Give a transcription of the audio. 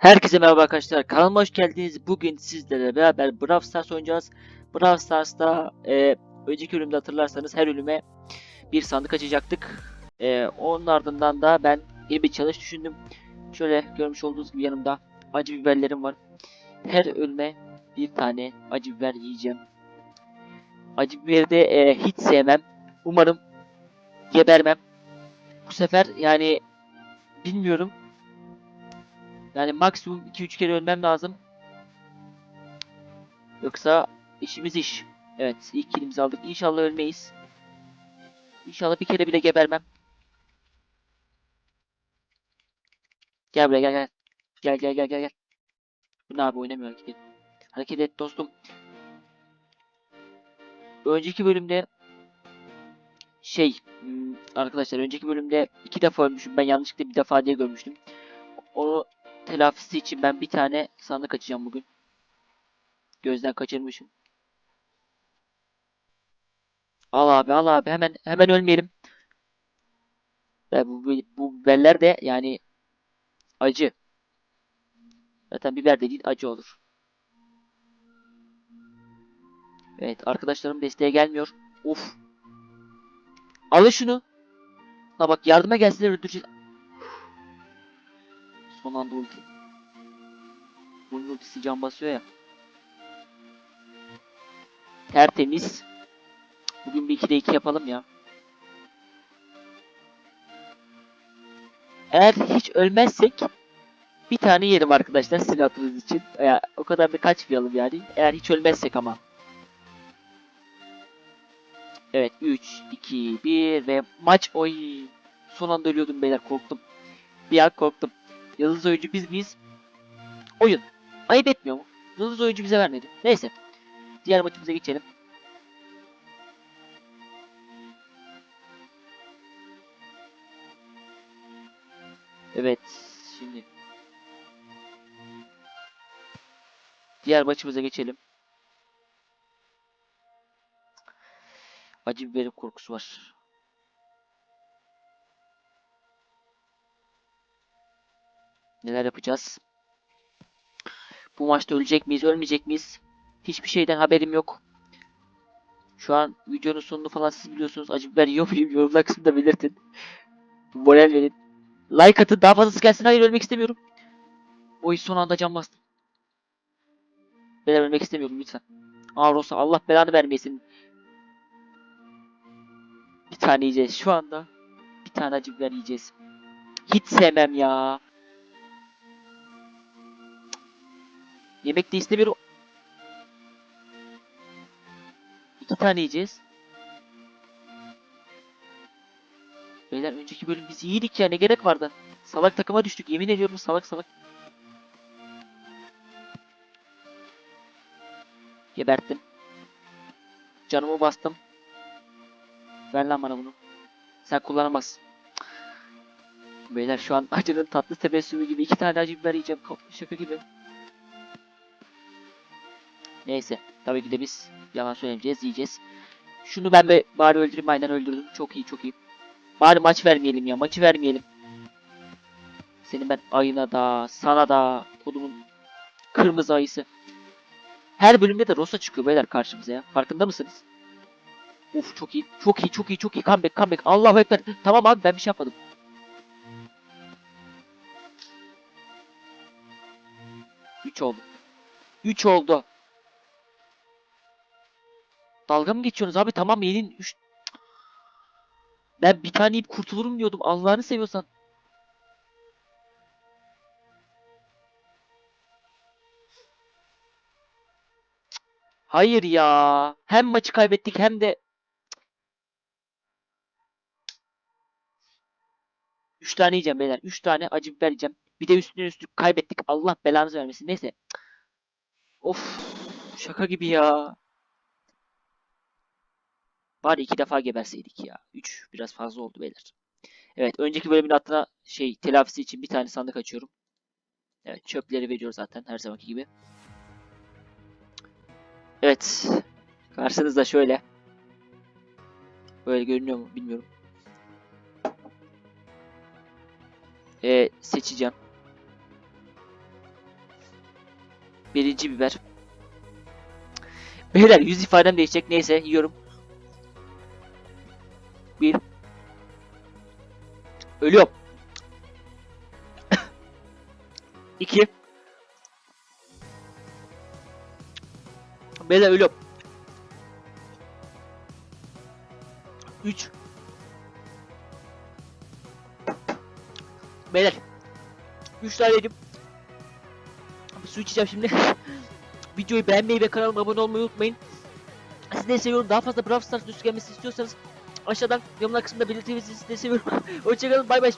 Herkese merhaba arkadaşlar. Kanalıma hoş geldiniz. Bugün sizlerle beraber Brawl Stars oynayacağız. Brawl Stars'ta e, önceki bölümde hatırlarsanız her ölüme bir sandık açacaktık. E, onun ardından da ben yeni bir challenge düşündüm. Şöyle görmüş olduğunuz gibi yanımda acı biberlerim var. Her ölüme bir tane acı biber yiyeceğim. Acı biberi de e, hiç sevmem. Umarım gebermem. Bu sefer yani bilmiyorum. Yani maksimum 2-3 kere ölmem lazım. Yoksa işimiz iş. Evet ilk kilimizi aldık. İnşallah ölmeyiz. İnşallah bir kere bile gebermem. Gel buraya gel gel. Gel gel gel gel. Bu ne abi oynamıyor hareket et. Hareket et dostum. Önceki bölümde şey hmm, arkadaşlar önceki bölümde iki defa ölmüşüm. Ben yanlışlıkla bir defa diye görmüştüm. Onu telafisi için ben bir tane sandık açacağım bugün. Gözden kaçırmışım. Al abi al abi hemen hemen ölmeyelim. Ve bu, bu, bu biberler de yani acı. Zaten biber dediğin acı olur. Evet arkadaşlarım desteğe gelmiyor. Of. Alın şunu. La bak yardıma gelsinler öldürecek. Son anda ulti. Bunun ultisi can basıyor ya. Tertemiz. Bugün bir 2'de 2 yapalım ya. Eğer hiç ölmezsek bir tane yerim arkadaşlar hatırınız için. Ya, o kadar da kaçmayalım yani. Eğer hiç ölmezsek ama. Evet 3, 2, 1 ve maç oy. Son anda ölüyordum beyler korktum. Bir an korktum. Yıldız oyuncu biz miyiz? Oyun. Ayıp etmiyor mu? Yıldız oyuncu bize vermedi. Neyse. Diğer maçımıza geçelim. Evet. Şimdi. Diğer maçımıza geçelim. Acı biberin korkusu var. Neler yapacağız? Bu maçta ölecek miyiz, ölmeyecek miyiz? Hiçbir şeyden haberim yok. Şu an videonun sonunu falan siz biliyorsunuz. Acı biber yiyor muyum? Yorumlar kısmında belirtin. Moral verin. Like atın. Daha fazlası gelsin. Hayır ölmek istemiyorum. Oy son anda can bastım. Ben ölmek istemiyorum lütfen. Aa Rosa Allah belanı vermesin. Bir tane yiyeceğiz şu anda. Bir tane acı biber yiyeceğiz. Hiç sevmem ya. Yemek de istemiyorum. İki tane yiyeceğiz. Beyler önceki bölüm biz iyiydik ya ne gerek vardı. Salak takıma düştük yemin ediyorum salak salak. Geberttim. Canımı bastım. Ver lan bana bunu. Sen kullanamazsın. Beyler şu an acının tatlı tebessümü gibi iki tane acı biber yiyeceğim. Şaka gibi. Neyse. Tabii ki de biz yalan söylemeyeceğiz, yiyeceğiz. Şunu ben be bari öldüreyim aynen öldürdüm. Çok iyi çok iyi. Bari maç vermeyelim ya maçı vermeyelim. Senin ben ayına da sana da kodumun kırmızı ayısı. Her bölümde de Rosa çıkıyor beyler karşımıza ya. Farkında mısınız? Uf çok iyi. Çok iyi çok iyi çok iyi. Comeback comeback. Allahu ekber. Tamam abi ben bir şey yapmadım. Üç oldu. Üç oldu. Dalga mı geçiyorsunuz abi? Tamam yedin. Üç... Ben bir tane yiyip kurtulurum diyordum. Allah'ını seviyorsan. Hayır ya. Hem maçı kaybettik hem de... Üç tane yiyeceğim beyler. Üç tane acı biber yiyeceğim. Bir de üstüne üstlük kaybettik. Allah belanızı vermesin. Neyse. Of. Şaka gibi ya. Bari iki defa geberseydik ya. Üç biraz fazla oldu beyler. Evet önceki bölümün altına şey telafisi için bir tane sandık açıyorum. Evet çöpleri veriyor zaten her zamanki gibi. Evet. Karşınızda şöyle. Böyle görünüyor mu bilmiyorum. Ee, seçeceğim. Birinci biber. Beyler yüz ifadem değişecek. Neyse yiyorum. Ölüyorum. İki. Beyler ölüyorum. Üç. Beyler. Üç tane yedim. Su içeceğim şimdi. Videoyu beğenmeyi ve kanalıma abone olmayı unutmayın. Sizleri seviyorum. Daha fazla Brawl Stars üstü gelmesi istiyorsanız aşağıdan yorumlar kısmında. Sizleri seviyorum. Hoşçakalın. Bay bay.